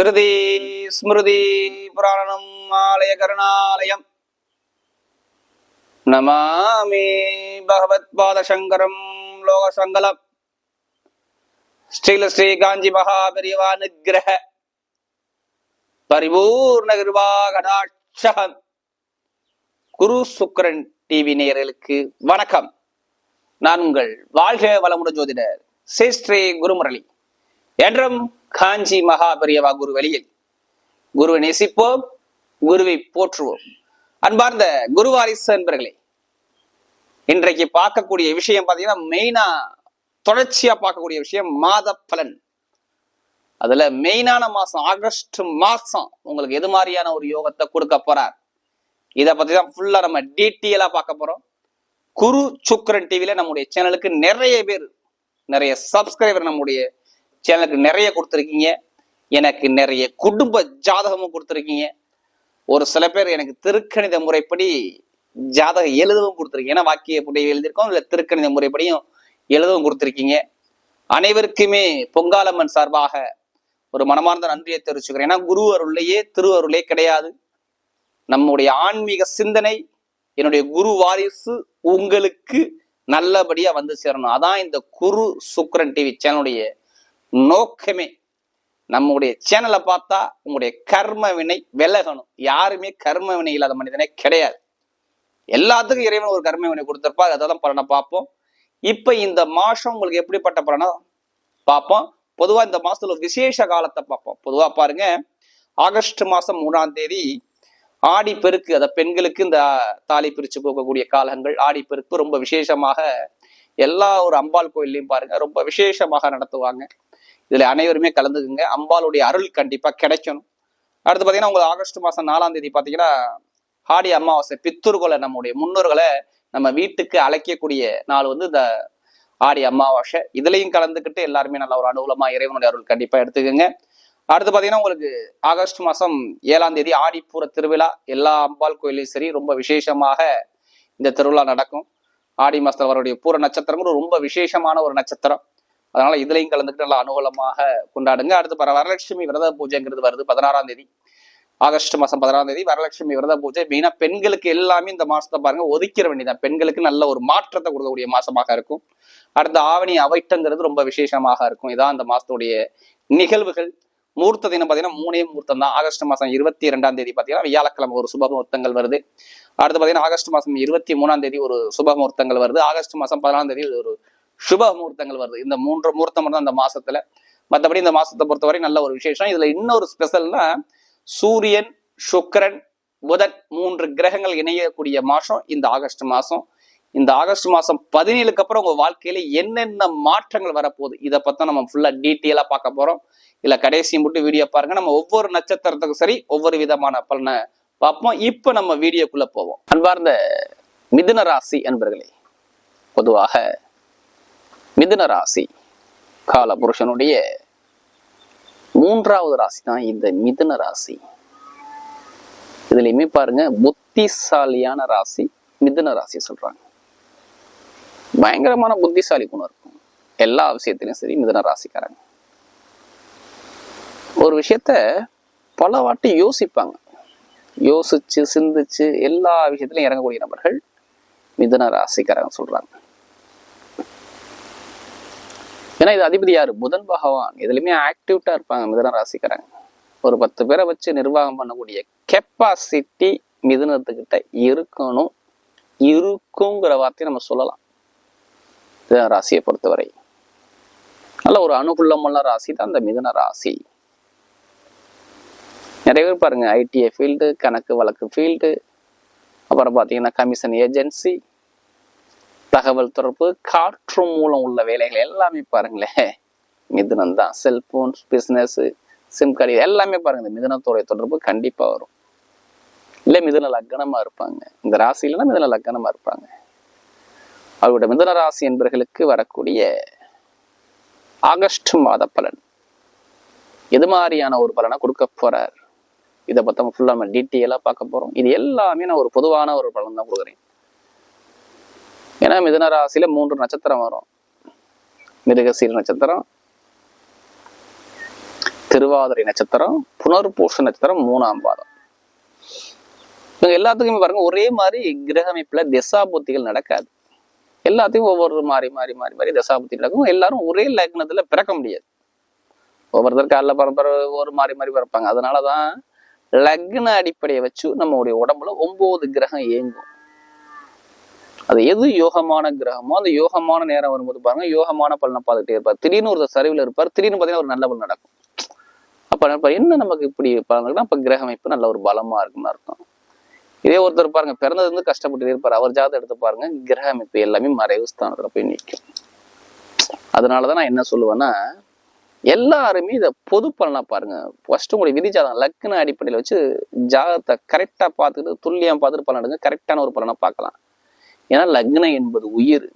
ஸ்ருதி ஸ்மிருதி புராணம் ஆலய கருணாலயம். நமாமி பகவத் பாதசங்கரம் லோகசங்கலம். ஸ்ரீல ஸ்ரீ காஞ்சி மகாபெரிவா நிகிரக பரிபூர்ண கிருபா கடாட்சகம் குரு சுக்கரன் டிவி நேயர்களுக்கு வணக்கம். நான் உங்கள் வாழ்க வளமுட ஜோதிடர் ஸ்ரீ ஸ்ரீ குருமுரளி. என்றும் காஞ்சி மகாபெரியவா குரு வழியில் குருவை நேசிப்போம் குருவை போற்றுவோம். அன்பார்ந்த குருவாரிசு என்பர்களே இன்றைக்கு பார்க்கக்கூடிய விஷயம் பார்த்தீங்கன்னா மெயினா தொடர்ச்சியா பார்க்கக்கூடிய விஷயம் மாத பலன் அதுல மெயினான மாசம் ஆகஸ்ட் மாசம் உங்களுக்கு எது மாதிரியான ஒரு யோகத்தை கொடுக்க போறார்? இதை பத்தி தான் ஃபுல்லா நம்ம டீட்டெயிலா பார்க்க போறோம். குரு சுக்கரன் டிவில நம்முடைய சேனலுக்கு நிறைய பேர் நிறைய சப்ஸ்கிரைபர் நம்முடைய சேனலுக்கு நிறைய கொடுத்துருக்கீங்க. எனக்கு நிறைய குடும்ப ஜாதகமும் கொடுத்துருக்கீங்க. ஒரு சில பேர் எனக்கு திருக்கணித முறைப்படி ஜாதகம் எழுதவும் கொடுத்துருக்கீங்க. ஏன்னா வாக்கிய புடைய எழுதியிருக்கோம் இல்லை திருக்கணித முறைப்படியும் எழுதவும் கொடுத்துருக்கீங்க. அனைவருக்குமே பொங்காலம்மன் சார்பாக ஒரு மனமார்ந்த நன்றியை தெரிவிச்சுக்கிறேன். ஏன்னா குரு அருளையே திருவருளே கிடையாது. நம்முடைய ஆன்மீக சிந்தனை என்னுடைய குரு வாரிசு உங்களுக்கு நல்லபடியா வந்து சேரணும். அதான் இந்த குரு சுக்ரன் டிவி சேனலுடைய நோக்கமே. நம்முடைய சேனலை பார்த்தா உங்களுடைய கர்ம வினை விலகணும். யாருமே கர்ம வினை இல்லாத மனிதனே கிடையாது. எல்லாத்துக்கும் இறைவன் ஒரு கர்ம வினை கொடுத்துருப்பா. அதை தான் பலனை பார்ப்போம். இப்போ இந்த மாசம் உங்களுக்கு எப்படிப்பட்ட பலனா? பார்ப்போம். பொதுவாக இந்த மாசத்துல ஒரு விசேஷ காலத்தை பார்ப்போம். பொதுவாக பாருங்க ஆகஸ்ட் மாசம் மூணாம் தேதி ஆடி பெருக்கு. அதை பெண்களுக்கு இந்த தாலி பிரிச்சு போகக்கூடிய காலங்கள். ஆடி பெருக்கு ரொம்ப விசேஷமாக எல்லா ஒரு அம்பாள் கோயில்லையும் பாருங்க ரொம்ப விசேஷமாக நடத்துவாங்க. இதுல அனைவருமே கலந்துக்குங்க. அம்பாளுடைய அருள் கண்டிப்பா கிடைக்கணும். அடுத்து பாத்தீங்கன்னா உங்களுக்கு ஆகஸ்ட் மாசம் நாலாம் தேதி பாத்தீங்கன்னா ஆடி அமாவாசை பித்தூர்களை நம்முடைய முன்னோர்களை நம்ம வீட்டுக்கு அழைக்கக்கூடிய நாள் வந்து இந்த ஆடி அமாவாசை. இதுலையும் கலந்துக்கிட்டு எல்லாருமே நல்ல ஒரு அனுகூலமா இறைவனுடைய அருள் கண்டிப்பா எடுத்துக்கோங்க. அடுத்து பார்த்தீங்கன்னா உங்களுக்கு ஆகஸ்ட் மாதம் ஏழாம் தேதி ஆடிப்பூர திருவிழா எல்லா அம்பாள் கோயிலையும் சரி ரொம்ப விசேஷமாக இந்த திருவிழா நடக்கும். ஆடி மாசத்துல வரக்கூடிய பூர நட்சத்திரங்கள் ரொம்ப விசேஷமான ஒரு நட்சத்திரம். அதனால இதுலையும் கலந்துக்கிட்டு நல்லா அனுகூலமாக கொண்டாடுங்க. அடுத்து பர வரலட்சுமி விரத பூஜைங்கிறது வருது பதினாறாம் தேதி. ஆகஸ்ட் மாசம் பதினாறாம் தேதி வரலட்சுமி விரத பூஜை. மெயினா பெண்களுக்கு எல்லாமே இந்த மாசத்தை பாருங்க ஒதுக்கிற வேண்டியதான் பெண்களுக்கு நல்ல ஒரு மாற்றத்தை கொடுக்கக்கூடிய மாசமாக இருக்கும். அடுத்து ஆவணி அவைட்டங்கிறது ரொம்ப விசேஷமாக இருக்கும். இதான் அந்த மாசத்துடைய நிகழ்வுகள். மூர்த்த தினம் பார்த்தீங்கன்னா மூணே மூர்த்தம் தான் ஆகஸ்ட் மாதம் இருபத்தி ரெண்டாம் தேதி பார்த்தீங்கன்னா வியாழக்கிழமை ஒரு சுப முகூர்த்தங்கள் வருது. அடுத்து பார்த்தீங்கன்னா ஆகஸ்ட் மாதம் இருபத்தி மூணாம் தேதி ஒரு சுப முகூர்த்தங்கள் வருது. ஆகஸ்ட் மாதம் பதினாலாம் தேதி ஒரு சுப முகூர்த்தங்கள் வருது. இந்த மூன்று முகூர்த்தம் தான் அந்த மாசத்துல. மற்றபடி இந்த மாசத்தை பொறுத்தவரை நல்ல ஒரு விசேஷம். இதுல இன்னொரு ஸ்பெஷல்னா சூரியன் சுக்கரன் புதன் மூன்று கிரகங்கள் இணையக்கூடிய மாசம் இந்த ஆகஸ்ட் மாசம். இந்த ஆகஸ்ட் மாசம் பதினேழுக்கு அப்புறம் உங்க வாழ்க்கையில என்னென்ன மாற்றங்கள் வரப்போகுது? இதை பத்தி நம்ம ஃபுல்லா டீட்டெயிலா பார்க்க போறோம். இல்ல கடைசி மட்டும் வீடியோ பாருங்க. நம்ம ஒவ்வொரு நட்சத்திரத்துக்கும் சரி ஒவ்வொரு விதமான பலனை பார்ப்போம். இப்ப நம்ம வீடியோக்குள்ள போவோம். அன்பார்ந்த மிதுன ராசி என்பர்களே பொதுவாக மிதுன ராசி கால புருஷனுடைய மூன்றாவது ராசி தான் இந்த மிதுன ராசி. இதுலயுமே பாருங்க புத்திசாலியான ராசி மிதுன ராசி சொல்றாங்க. பயங்கரமான புத்திசாலி குணம் இருக்கும். எல்லா விஷயத்திலையும் சரி மிதுன ராசிக்காரங்க. ஒரு விஷயத்த பல வாட்டி யோசிப்பாங்க. யோசிச்சு சிந்திச்சு எல்லா விஷயத்திலையும் இறங்கக்கூடிய நபர்கள் மிதுன ராசிக்காரங்க சொல்றாங்க. ஏன்னா இது அதிபதி யாரு? புதன் பகவான். இதுலயுமே ஆக்டிவிட்டா இருப்பாங்க மிதுன ராசிக்காரங்க. ஒரு பத்து பேரை வச்சு நிர்வாகம் பண்ணக்கூடிய கெப்பாசிட்டி மிதுனத்துக்கிட்ட இருக்கணும் இருக்குங்கிற வார்த்தையை நம்ம சொல்லலாம். மிதுன ராசியை பொறுத்தவரை. நல்ல ஒரு அனுகூலமுள்ள ராசி தான் அந்த மிதுன ராசி. நிறைய பேர் பாருங்க ஐடிஐ ஃபீல்டு கணக்கு வழக்கு ஃபீல்டு அப்புறம் பார்த்தீங்கன்னா கமிஷன் ஏஜென்சி தகவல் தொடர்பு காற்று மூலம் உள்ள வேலைகள் எல்லாமே பாருங்களேன். மிதுனம் தான். செல்போன் பிஸ்னஸ் சிம் கார்டு எல்லாமே பாருங்க இந்த மிதுனத்தோடைய தொடர்பு கண்டிப்பா வரும். இல்லை மிதுன லக்னமாக இருப்பாங்க. இந்த ராசியிலனா மிதுன லக்னமாக இருப்பாங்க. அவருடைய மிதுன ராசி என்பவர்களுக்கு வரக்கூடிய ஆகஸ்ட் மாத பலன். எது மாதிரியான ஒரு பலனை கொடுக்க போறார்? இதை பற்றி நம்ம ஃபுல்லா நம்ம டீட்டெயிலாக பார்க்க போறோம். இது எல்லாமே நான் ஒரு பொதுவான ஒரு பலன் தான் கொடுக்குறேன். ஏன்னா மிதன ராசியில் மூன்று நட்சத்திரம் வரும். மிருகசீர நட்சத்திரம் திருவாதிரை நட்சத்திரம் புனர்பூஷ நட்சத்திரம் மூணாம் பாதம். இவங்க எல்லாத்துக்குமே பாருங்க ஒரே மாதிரி கிரக அமைப்புல திசாபுத்திகள் நடக்காது. எல்லாத்தையும் ஒவ்வொரு மாறி மாறி மாறி மாறி தசாபுத்தி நடக்கும். எல்லாரும் ஒரே லக்னத்துல பிறக்க முடியாது. ஒவ்வொருத்தர் காலைல பரம்பர ஒரு மாறி மாறி பிறப்பாங்க. அதனாலதான் லக்ன அடிப்படையை வச்சு நம்மளுடைய உடம்புல ஒன்பது கிரகம் இயங்கும். அது எது யோகமான கிரகமோ அந்த யோகமான நேரம் வரும்போது பாருங்க யோகமான பலனை பார்த்துட்டே இருப்பார். திடீர்னு ஒரு சரிவில் இருப்பார். திடீர்னு பார்த்தீங்கன்னா ஒரு நல்ல பலன் நடக்கும். அப்ப என்ன நமக்கு இப்படி பலன் இப்ப அப்ப கிரக அமைப்பு நல்ல ஒரு பலமா இருக்குன்னு அர்த்தம். இதே ஒருத்தர் பாருங்க பிறந்தது வந்து கஷ்டப்பட்டு இருப்பார். அவர் ஜாதகம் எடுத்து பாருங்க கிரக அமைப்பு எல்லாமே மறைவு ஸ்தானத்துல போய் நிற்கும் அதனாலதான் நான் என்ன சொல்லுவேன்னா எல்லாருமே இதை பொது பலனா பாருங்க. ஃபர்ஸ்ட் உங்களுடைய விதி ஜாதகம் லக்ன அடிப்படையில் வச்சு ஜாதகத்தை கரெக்டாக பார்த்துக்கிட்டு துல்லியம் பார்த்துட்டு பலன் எடுங்க. கரெக்டான ஒரு பலனை பார்க்கலாம். ஏன்னா லக்னம் என்பது உயிர்.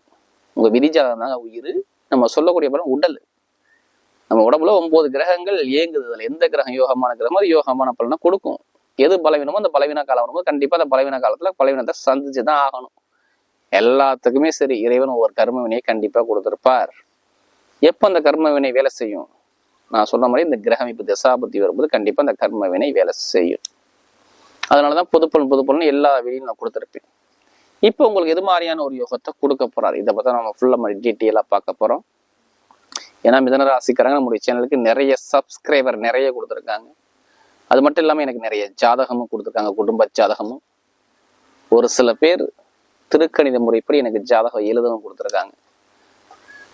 உங்க விதிஜாதகம் தாங்க உயிர். நம்ம சொல்லக்கூடிய பலன் உடல். நம்ம உடம்புல ஒன்பது கிரகங்கள் இயங்குது. அதில் எந்த கிரகம் யோகமான கிரகம் அது யோகமான பலனை கொடுக்கும். எது பலவீனமோ அந்த பலவீன காலம் வரும்போது கண்டிப்பாக அந்த பலவீன காலத்தில் பலவீனத்தை சந்திச்சு தான் ஆகணும். எல்லாத்துக்குமே சரி இறைவன் ஒவ்வொரு கர்மவினையை கண்டிப்பாக கொடுத்துருப்பார். எப்போ அந்த கர்ம வினை வேலை செய்யும்? நான் சொன்ன மாதிரி இந்த கிரக அமைப்பு தசாபத்தி வரும்போது கண்டிப்பாக அந்த கர்ம வினை வேலை செய்யும். அதனாலதான் பொதுப்பலன் பொதுப்பலன் எல்லா வெளியும் நான் கொடுத்துருப்பேன். இப்போ உங்களுக்கு எது மாதிரியான ஒரு யோகத்தை கொடுக்க போறாரு? இதை பத்தி நம்ம ஃபுல்லாக மாதிரி டீட்டெயிலாக பார்க்க போகிறோம் ஏன்னா மிதன ராசிக்காரங்க நம்முடைய சேனலுக்கு நிறைய சப்ஸ்கிரைபர் நிறைய கொடுத்துருக்காங்க. அது மட்டும் இல்லாமல் எனக்கு நிறைய ஜாதகமும் கொடுத்துருக்காங்க குடும்ப ஜாதகமும். ஒரு சில பேர் திருக்கணித முறைப்படி எனக்கு ஜாதகம் எழுதவும் கொடுத்துருக்காங்க.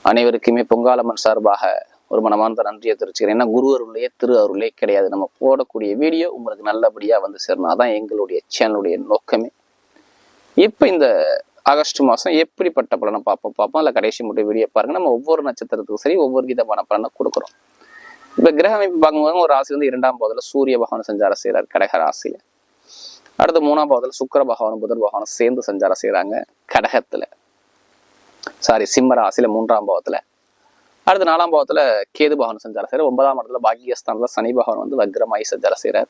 அனைவருக்குமே பொங்காலம்மன் சார்பாக ஒரு மனமார்ந்த நன்றியை தெரிவிச்சுக்கிறேன். ஏன்னா குரு அருளே திரு அருளே கிடையாது. நம்ம போடக்கூடிய வீடியோ உங்களுக்கு நல்லபடியாக வந்து சேரணும். அதான் எங்களுடைய சேனலுடைய நோக்கமே. இப்போ இந்த ஆகஸ்ட் மாதம் எப்படிப்பட்ட பலனை பார்ப்போம்? பார்ப்போம். இல்லை கடைசி மட்டும் வீடியோ பாருங்க. நம்ம ஒவ்வொரு நட்சத்திரத்துக்கும் சரி ஒவ்வொரு விதமான பலனை கொடுக்குறோம். இப்போ கிரக அமைப்பு பார்க்கும்போது ஒரு ராசி வந்து இரண்டாம் பாவத்துல சூரிய பகவான் சஞ்சாரம் செய்கிறார் கடக ராசியில். அடுத்து மூணாம் பாவத்துல சுக்கர பகவானும் புதன் பகவானும் சேர்ந்து சஞ்சாரம் செய்கிறாங்க கடகத்தில். சாரி சிம்ம ராசியில மூன்றாம் பாவத்தில். அடுத்து நாலாம் பாவத்தில் கேது பகவான் சஞ்சாரம் செய்கிறார் ஒன்பதாம் இடத்துல பாக்கியஸ்தானத்தில் சனி பகவான் வந்து வக்ரமாயி சஞ்சாரம் செய்கிறார்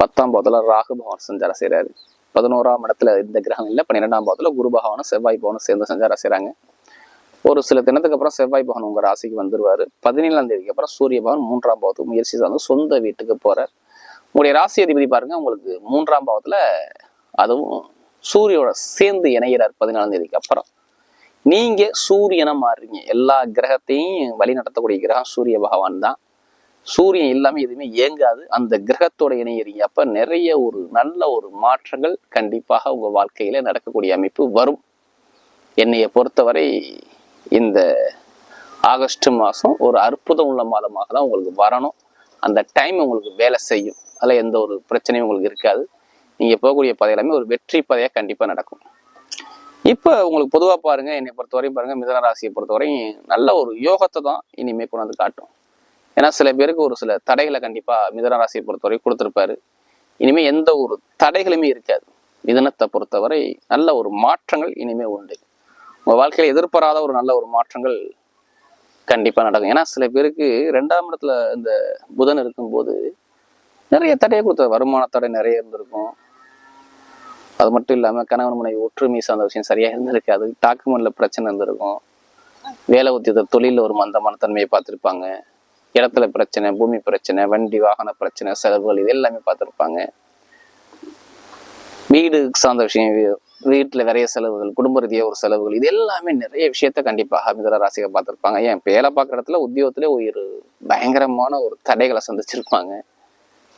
பத்தாம் பாவத்தில் ராகு பகவான் சஞ்சாரம் செய்கிறார் பதினோராம் இடத்துல இந்த கிரகம் இல்லை பன்னிரெண்டாம் பாவத்தில் குரு பகவானும் செவ்வாய் பகவானும் சேர்ந்து சஞ்சாரம் செய்கிறாங்க ஒரு சில தினத்துக்கு அப்புறம் செவ்வாய் பகவான் உங்கள் ராசிக்கு வந்துடுவார் பதினேழாம் தேதிக்கு அப்புறம் சூரிய பகவான் மூன்றாம் பாவத்துக்கு முயற்சி சார்ந்து சொந்த வீட்டுக்கு போகிறார் உங்களுடைய ராசி அதிபதி பாருங்க உங்களுக்கு மூன்றாம் பாவத்தில் அதுவும் சூரியோட சேர்ந்து இணைகிறார் பதினாலாம் தேதிக்கு அப்புறம். நீங்க சூரியனா மாறுறீங்க. எல்லா கிரகத்தையும் வழி நடத்தக்கூடிய கிரகம் சூரிய பகவான் தான். சூரியன் இல்லாமல் எதுவுமே இயங்காது. அந்த கிரகத்தோட இணையறீங்க. அப்ப நிறைய ஒரு நல்ல ஒரு மாற்றங்கள் கண்டிப்பாக உங்க வாழ்க்கையில நடக்கக்கூடிய அமைப்பு வரும். என்னைய பொறுத்தவரை இந்த ஆகஸ்ட் மாதம் ஒரு அற்புதம் உள்ள மாதமாக தான் உங்களுக்கு வரணும். அந்த டைம் உங்களுக்கு வேலை செய்யும். அதில் எந்த ஒரு பிரச்சனையும் உங்களுக்கு இருக்காது. நீங்கள் போகக்கூடிய பதையெல்லாமே எல்லாமே ஒரு வெற்றி பதையாக கண்டிப்பாக நடக்கும். இப்போ உங்களுக்கு பொதுவாக பாருங்க என்னை பொறுத்தவரையும் பாருங்க மிதன ராசியை பொறுத்தவரையும் நல்ல ஒரு யோகத்தை தான் இனிமேல் கொண்டு வந்து காட்டும். ஏன்னா சில பேருக்கு ஒரு சில தடைகளை கண்டிப்பாக மிதன ராசியை பொறுத்தவரை கொடுத்துருப்பாரு. இனிமேல் எந்த ஒரு தடைகளுமே இருக்காது. மிதனத்தை பொறுத்தவரை நல்ல ஒரு மாற்றங்கள் இனிமே உண்டு. உங்கள் வாழ்க்கையில் எதிர்பாராத ஒரு நல்ல ஒரு மாற்றங்கள் கண்டிப்பாக நடக்கும். ஏன்னா சில பேருக்கு ரெண்டாம் இடத்துல இந்த புதன் இருக்கும்போது நிறைய தடையை கொடுத்த வருமான தடை நிறைய இருந்திருக்கும். அது மட்டும் இல்லாமல் கணவன் மனைவி ஒற்றுமை சார்ந்த விஷயம் சரியாக இருந்திருக்காது டாக்குமெண்ட்ல பிரச்சனை இருந்திருக்கும். வேலை உத்தியத தொழிலில் ஒரு மந்தமான தன்மையை பார்த்துருப்பாங்க. இடத்துல பிரச்சனை பூமி பிரச்சனை வண்டி வாகன பிரச்சனை செலவுகள் இது எல்லாமே பார்த்துருப்பாங்க. வீடு சார்ந்த விஷயம் வீ- நிறைய செலவுகள் குடும்ப ரீதியாக ஒரு செலவுகள் இது எல்லாமே நிறைய விஷயத்த கண்டிப்பாக மிதன ராசிகை பார்த்துருப்பாங்க. ஏன் இப்ப வேலை பார்க்குற இடத்துல உத்தியோகத்திலே ஒரு பயங்கரமான ஒரு தடைகளை சந்திச்சிருப்பாங்க.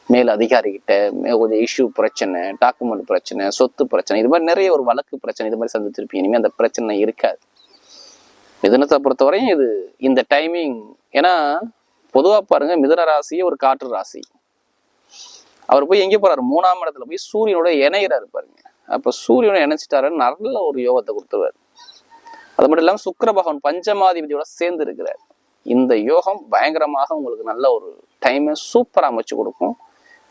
மேல் அதிகாரிகிட்ட மே- கொஞ்சம் இஷ்யூ பிரச்சனை டாக்குமெண்ட் பிரச்சனை சொத்து பிரச்சனை இது மாதிரி நிறைய ஒரு வழக்கு பிரச்சனை இது மாதிரி சந்திச்சிருப்பீங்க இனிமேல் அந்த பிரச்சனை இருக்காது. மிதனத்தை பொறுத்தவரையும் இது இந்த டைமிங் ஏன்னா பொதுவாக பாருங்க மிதன ராசியே ஒரு காற்று ராசி. அவர் போய் எங்கே போறாரு மூணாம் இடத்துல போய் சூரியனோட இணையிறாரு பாருங்க. அப்போ சூரியனை இணைச்சிட்டாரு நல்ல ஒரு யோகத்தை கொடுத்துருவாரு. அது மட்டும் இல்லாமல் சுக்கர பகவான் பஞ்சமாதிபதியோட சேர்ந்து இருக்கிறார் இந்த யோகம் பயங்கரமாக உங்களுக்கு நல்ல ஒரு டைமை சூப்பராக அமைச்சு கொடுக்கும்.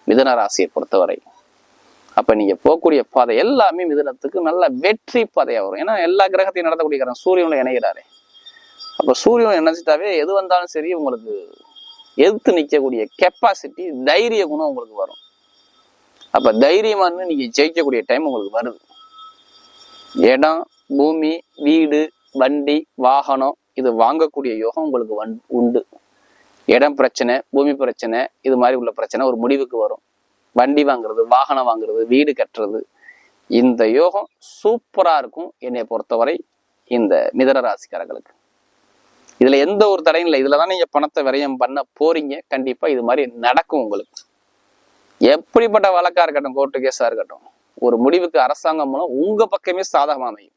மிதன ராசியை பொறுத்தவரை. அப்ப நீங்க போகக்கூடிய பாதை எல்லாமே மிதனத்துக்கு நல்ல வெற்றி பாதையா வரும். ஏன்னா எல்லா கிரகத்தையும் நடத்தக்கூடிய கிரகம் சூரியனோட இணைகிறாரே. அப்ப சூரியன் நினைச்சிட்டாவே எது வந்தாலும் சரி உங்களுக்கு எதிர்த்து நிற்கக்கூடிய கெப்பாசிட்டி தைரிய குணம் உங்களுக்கு வரும். அப்ப தைரியமானு நீங்க ஜெயிக்கக்கூடிய டைம் உங்களுக்கு வருது. இடம் பூமி வீடு வண்டி வாகனம் இது வாங்கக்கூடிய யோகம் உங்களுக்கு வந் உண்டு. இடம் பிரச்சனை பூமி பிரச்சனை இது மாதிரி உள்ள பிரச்சனை ஒரு முடிவுக்கு வரும். வண்டி வாங்குறது வாகனம் வாங்குறது வீடு கட்டுறது. இந்த யோகம் சூப்பராக இருக்கும் என்னை பொறுத்தவரை இந்த மிதன ராசிக்காரர்களுக்கு. இதில் எந்த ஒரு தடையும் இல்லை. இதில் தான் நீங்கள் பணத்தை விரயம் பண்ண போறீங்க. கண்டிப்பாக இது மாதிரி நடக்கும் உங்களுக்கு. எப்படிப்பட்ட வழக்காக இருக்கட்டும் கோர்ட்டு கேஸாக இருக்கட்டும் ஒரு முடிவுக்கு அரசாங்கம் மூலம் உங்கள் பக்கமே சாதகமாக அமையும்.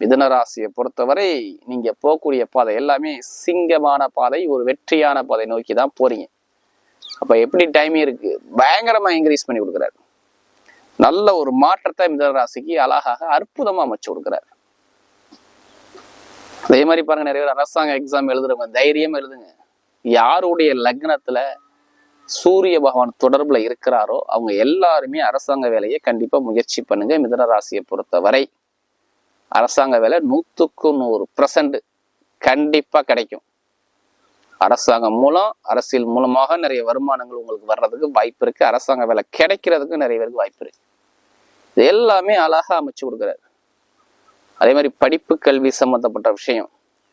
மிதுன ராசியை பொறுத்தவரை நீங்க போகக்கூடிய பாதை எல்லாமே சிங்கமான பாதை ஒரு வெற்றியான பாதை நோக்கி தான் போறீங்க. அப்ப எப்படி டைம் இருக்கு? பயங்கரமா இன்க்ரீஸ் பண்ணி கொடுக்குறாரு. நல்ல ஒரு மாற்றத்தை மிதுன ராசிக்கு அழகாக அற்புதமா அமைச்சு கொடுக்குறாரு. அதே மாதிரி பாருங்க நிறைய பேர் அரசாங்க எக்ஸாம் எழுதுறவங்க தைரியம் எழுதுங்க. யாருடைய லக்னத்துல சூரிய பகவான் தொடர்புல இருக்கிறாரோ அவங்க எல்லாருமே அரசாங்க வேலையை கண்டிப்பா முயற்சி பண்ணுங்க மிதனராசியை பொறுத்தவரை. அரசாங்க வேலை நூற்றுக்கு நூறு பர்சன்ட் கண்டிப்பாக கிடைக்கும். அரசாங்கம் மூலம் அரசியல் மூலமாக நிறைய வருமானங்கள் உங்களுக்கு வர்றதுக்கு வாய்ப்பு இருக்கு. அரசாங்க வேலை கிடைக்கிறதுக்கு நிறைய பேருக்கு வாய்ப்பு இருக்கு. இது எல்லாமே அழகாக அமைச்சு கொடுக்குறாரு. அதே மாதிரி படிப்பு கல்வி சம்மந்தப்பட்ட விஷயம்.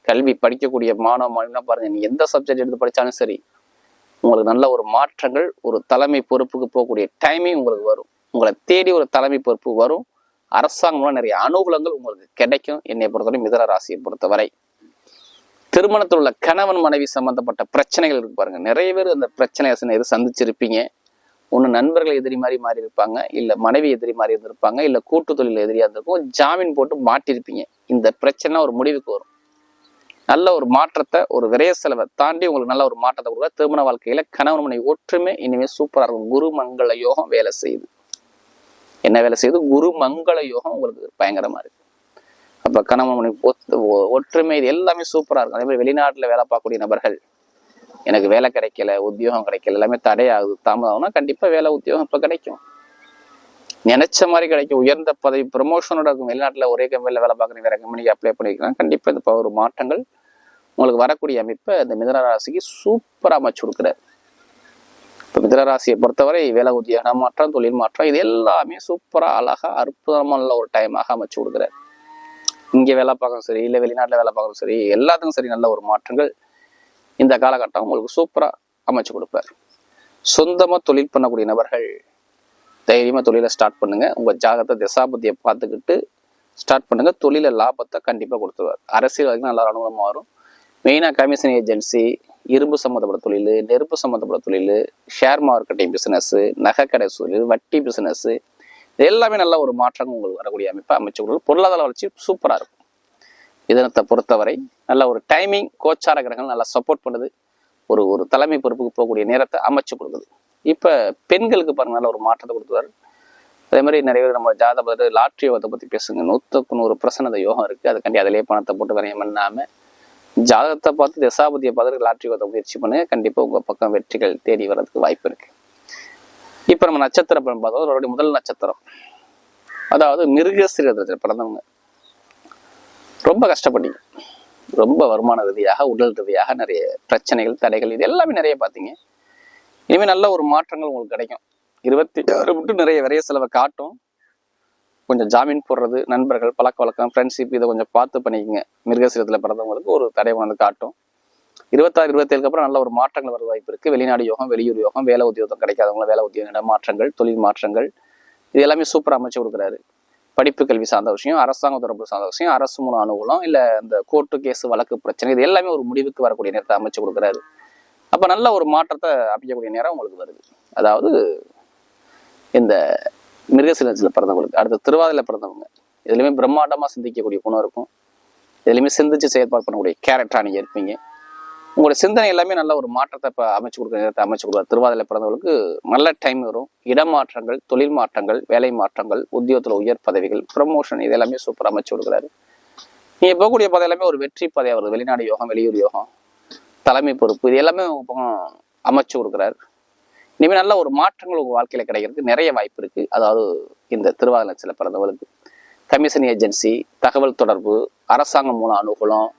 கல்வி படிக்கக்கூடிய மாணவ மாணவிலாம் பாருங்க நீ எந்த சப்ஜெக்ட் எடுத்து படித்தாலும் சரி உங்களுக்கு நல்ல ஒரு மாற்றங்கள் ஒரு தலைமை பொறுப்புக்கு போகக்கூடிய டைமிங் உங்களுக்கு வரும். உங்களை தேடி ஒரு தலைமை பொறுப்பு வரும். அரசாங்கம்லாம் நிறைய அனுகூலங்கள் உங்களுக்கு கிடைக்கும். என்னை பொறுத்தவரை மிதன ராசியை பொறுத்தவரை. திருமணத்தில் உள்ள கணவன் மனைவி சம்பந்தப்பட்ட பிரச்சனைகள் இருக்கு பாருங்க. நிறைய பேர் அந்த பிரச்சனை சந்திச்சிருப்பீங்க. ஒன்று நண்பர்கள் எதிரி மாதிரி மாறி இருப்பாங்க இல்லை மனைவி எதிரி மாதிரி இருந்திருப்பாங்க. இல்லை கூட்டு தொழில் எதிரியா இருந்திருக்கும். ஜாமீன் போட்டு மாட்டிருப்பீங்க இந்த பிரச்சனை ஒரு முடிவுக்கு வரும். நல்ல ஒரு மாற்றத்தை ஒரு விரைய செலவை தாண்டி உங்களுக்கு நல்ல ஒரு மாற்றத்தை கொடுக்க திருமண வாழ்க்கையில கணவன் மனைவி ஒற்றுமை இனிமேல் சூப்பராக இருக்கும். குரு மங்கள யோகம் வேலை செய்யுது. என்ன வேலை செய்யுது? குரு மங்கள யோகம் உங்களுக்கு பயங்கரமா இருக்கு. அப்ப கணவன் ஒற்றுமை இது எல்லாமே சூப்பரா இருக்கும். அதே மாதிரி வெளிநாட்டுல வேலை பார்க்கக்கூடிய நபர்கள் எனக்கு வேலை கிடைக்கல உத்தியோகம் கிடைக்கல எல்லாமே தடையாகுது தாமதம்னா கண்டிப்பா வேலை உத்தியோகம் இப்ப கிடைக்கும். நினைச்ச மாதிரி கிடைக்கும். உயர்ந்த பதவி ப்ரொமோஷனோட இருக்கும். வெளிநாட்டுல ஒரே கம்பெனியில வேலை பார்க்குறீங்க வேற கம்பெனிக்கு அப்ளை பண்ணிக்கலாம். கண்டிப்பா இந்த ஒரு மாற்றங்கள் உங்களுக்கு வரக்கூடிய அமைப்பை இந்த மிதன ராசிக்கு சூப்பரா அமைச்சு கொடுக்குறாரு. இப்போ பொறுத்தவரை வேலை உத்தியோக மாற்றம் தொழில் மாற்றம் இது எல்லாமே சூப்பராக அழகாக அற்புதமான ஒரு டைமாக அமைச்சு கொடுக்குறாரு. இங்கே வேலை பார்க்கணும் சரி இல்லை வெளிநாட்டில் வேலை பார்க்கணும் சரி எல்லாத்துக்கும் சரி நல்ல ஒரு மாற்றங்கள் இந்த காலகட்டம் உங்களுக்கு சூப்பராக அமைச்சு கொடுப்பார். சொந்தமாக தொழில் பண்ணக்கூடிய நபர்கள் தைரியமாக தொழிலை ஸ்டார்ட் பண்ணுங்கள் உங்கள் ஜாகத்தை திசாபத்தியை பார்த்துக்கிட்டு ஸ்டார்ட் பண்ணுங்கள் தொழில லாபத்தை கண்டிப்பாக கொடுத்துருவார். அரசியல் வரைக்கும் நல்ல அனுபவமாக வரும். மெயினாக கமிஷன் ஏஜென்சி இரும்பு சம்மந்தப்பட்ட தொழில் நெருப்பு சம்மந்தப்பட்ட தொழில் ஷேர் மார்க்கெட்டிங் பிசினஸ் நகைக்கடை தொழில் வட்டி பிஸ்னஸ்ஸு இது எல்லாமே நல்ல ஒரு மாற்றம் உங்களுக்கு வரக்கூடிய அமைப்பை அமைச்சு கொடுக்கும் பொருளாதார வளர்ச்சி சூப்பராக இருக்கும். இதனத்தை பொறுத்தவரை நல்ல ஒரு டைமிங் கோச்சார கிரகங்கள் நல்லா சப்போர்ட் பண்ணுது. ஒரு ஒரு தலைமை பொறுப்புக்கு போகக்கூடிய நேரத்தை அமைச்சு கொடுக்குது. இப்போ பெண்களுக்கு பாருங்க நல்ல ஒரு மாற்றத்தை கொடுத்துருவாரு அதே மாதிரி நிறைய பேர் நம்ம ஜாதகத்தை லாட்ரி யோகத்தை பற்றி பேசுங்க. நூற்றுக்கு நூறு பிரசனத யோகம் இருக்குது அதுக்காண்டி அதிலே பணத்தை போட்டு வரையம் பண்ணாமல் ஜாதகத்தை பார்த்து தசாபதியை பார்த்து லாட்ரி வந்த முயற்சி பண்ணுங்க கண்டிப்பாக உங்கள் பக்கம் வெற்றிகள் தேடி வர்றதுக்கு வாய்ப்பு இருக்கு. இப்போ நம்ம நட்சத்திர பலன் பார்த்தோம். அவருடைய முதல் நட்சத்திரம். அதாவது மிருகசீரத்தில் பிறந்தவங்க. ரொம்ப கஷ்டப்பட்டீங்க. ரொம்ப வருமான ரீதியாக உடல் ரீதியாக நிறைய பிரச்சனைகள் தடைகள் இது எல்லாமே நிறைய பார்த்தீங்க. இனிமேல் நல்ல ஒரு மாற்றங்கள் உங்களுக்கு கிடைக்கும். இருபத்தி ஆறு மட்டும் நிறைய விரைய செலவை காட்டும். கொஞ்சம் ஜாமீன் போடுறது நண்பர்கள் பழக்க வழக்கம் ஃப்ரெண்ட்ஷிப் இதை கொஞ்சம் பார்த்து பண்ணிக்கங்க. மிருகசீரத்தில் பிறந்தவங்களுக்கு ஒரு தடை வந்து காட்டும். இருபத்தாறு இருபத்தேழுக்கு அப்புறம் நல்ல ஒரு மாற்றங்கள் வர வாய்ப்பு இருக்குது வெளிநாடு யோகம் வெளியூர் யோகம் வேலை உத்தியோகம் கிடைக்காதவங்களும் வேலை உத்தியோக இடமாற்றங்கள் தொழில் மாற்றங்கள் இது எல்லாமே சூப்பராக அமைச்சு கொடுக்குறாரு. படிப்பு கல்வி சார்ந்த விஷயம் அரசாங்க தொடர்பு சார்ந்த விஷயம் அரசு மூலம் அனுகூலம் இல்லை இந்த கோர்ட்டு கேஸ் வழக்கு பிரச்சனை இது எல்லாமே ஒரு முடிவுக்கு வரக்கூடிய நேரத்தை அமைச்சு கொடுக்குறாரு. அப்போ நல்ல ஒரு மாற்றத்தை அமைக்கக்கூடிய நேரம் உங்களுக்கு வருது. அதாவது இந்த மிருகசீலத்தில் பிறந்தவங்களுக்கு அடுத்து திருவாதிரை பிறந்தவங்க. இதுலையுமே பிரம்மாண்டமா சிந்திக்கக்கூடிய குணம் இருக்கும். இதுலையுமே சிந்திச்சு செயற்பாடு பண்ணக்கூடிய கேரக்டராக நீங்கள் இருப்பீங்க. உங்களுடைய சிந்தனை எல்லாமே நல்ல ஒரு மாற்றத்தை இப்போ அமைச்சு கொடுக்குற நேரத்தை அமைச்சு கொடுக்குற திருவாதிரை பிறந்தவங்களுக்கு நல்ல டைம் வரும். இடமாற்றங்கள் தொழில் மாற்றங்கள் வேலை மாற்றங்கள் உத்தியோகத்தில் உயர் பதவிகள் ப்ரமோஷன் இது எல்லாமே சூப்பர் அமைச்சு கொடுக்குறாரு. நீங்கள் போகக்கூடிய பதவி எல்லாமே ஒரு வெற்றி பதவி வருது. வெளிநாடு யோகம் வெளியூர் யோகம் தலைமை பொறுப்பு இது எல்லாமே உங்க பக்கம் அமைச்சு கொடுக்குறாரு. இனிமேல் நல்ல ஒரு மாற்றங்கள் உங்கள் வாழ்க்கையில் கிடைக்கிறதுக்கு நிறைய வாய்ப்பு இருக்குது அதாவது இந்த திருவாதிரை நட்சத்திரத்தில் பிறந்தவர்களுக்கு கமிஷன் ஏஜென்சி தகவல் தொடர்பு அரசாங்கம் மூலம் அனுகூலம்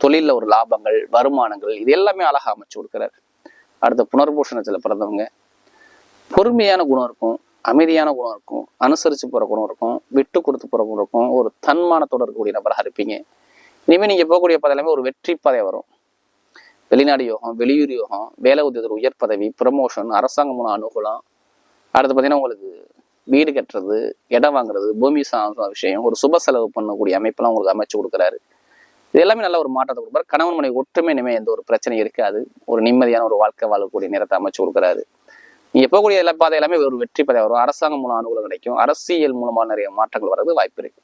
தொழிலில் ஒரு லாபங்கள் வருமானங்கள் இது எல்லாமே அழகாக அமைச்சு கொடுக்குறாரு. அடுத்த புனர்பூஷணத்தில் பிறந்தவங்க. பொறுமையான குணம் இருக்கும் அமைதியான குணம் இருக்கும் அனுசரித்து போகிற குணம் இருக்கும் விட்டு கொடுத்து போகிற குணம் இருக்கும் ஒரு தன்மானத்தோடு இருக்கக்கூடிய நபராக இருப்பீங்க. இனிமேல் நீங்கள் போகக்கூடிய பாதை ஒரு வெற்றி பாதை வரும். வெளிநாடு யோகம் வெளியூர் யோகம் வேலை உத்தியோகத்தில் உயர் பதவி ப்ரமோஷன் அரசாங்கம் மூலம் அனுகூலம். அடுத்து பார்த்தீங்கன்னா உங்களுக்கு வீடு கட்டுறது இடம் வாங்குறது பூமி சார்ந்த விஷயம் ஒரு சுப செலவு பண்ணக்கூடிய அமைப்பெல்லாம் உங்களுக்கு அமைச்சு கொடுக்குறாரு. இது எல்லாமே நல்ல ஒரு மாற்றத்தை கொடுப்பாரு. கணவன் மனைவி ஒற்றுமை இனிமே எந்த ஒரு பிரச்சனையும் இருக்காது. ஒரு நிம்மதியான ஒரு வாழ்க்கை வாழக்கூடிய நேரத்தை அமைச்சு கொடுக்குறாரு. நீங்க போகக்கூடிய எல்லா பாதை எல்லாமே ஒரு வெற்றி பாதை வரும். அரசாங்கம் மூலம் அனுகூலம் கிடைக்கும். அரசியல் மூலமா நிறைய மாற்றங்கள் வர்றது வாய்ப்பு இருக்கு.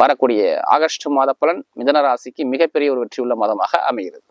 வரக்கூடிய ஆகஸ்ட் மாத பலன் மிதன ராசிக்கு மிகப்பெரிய ஒரு வெற்றியுள்ள மாதமாக அமைகிறது.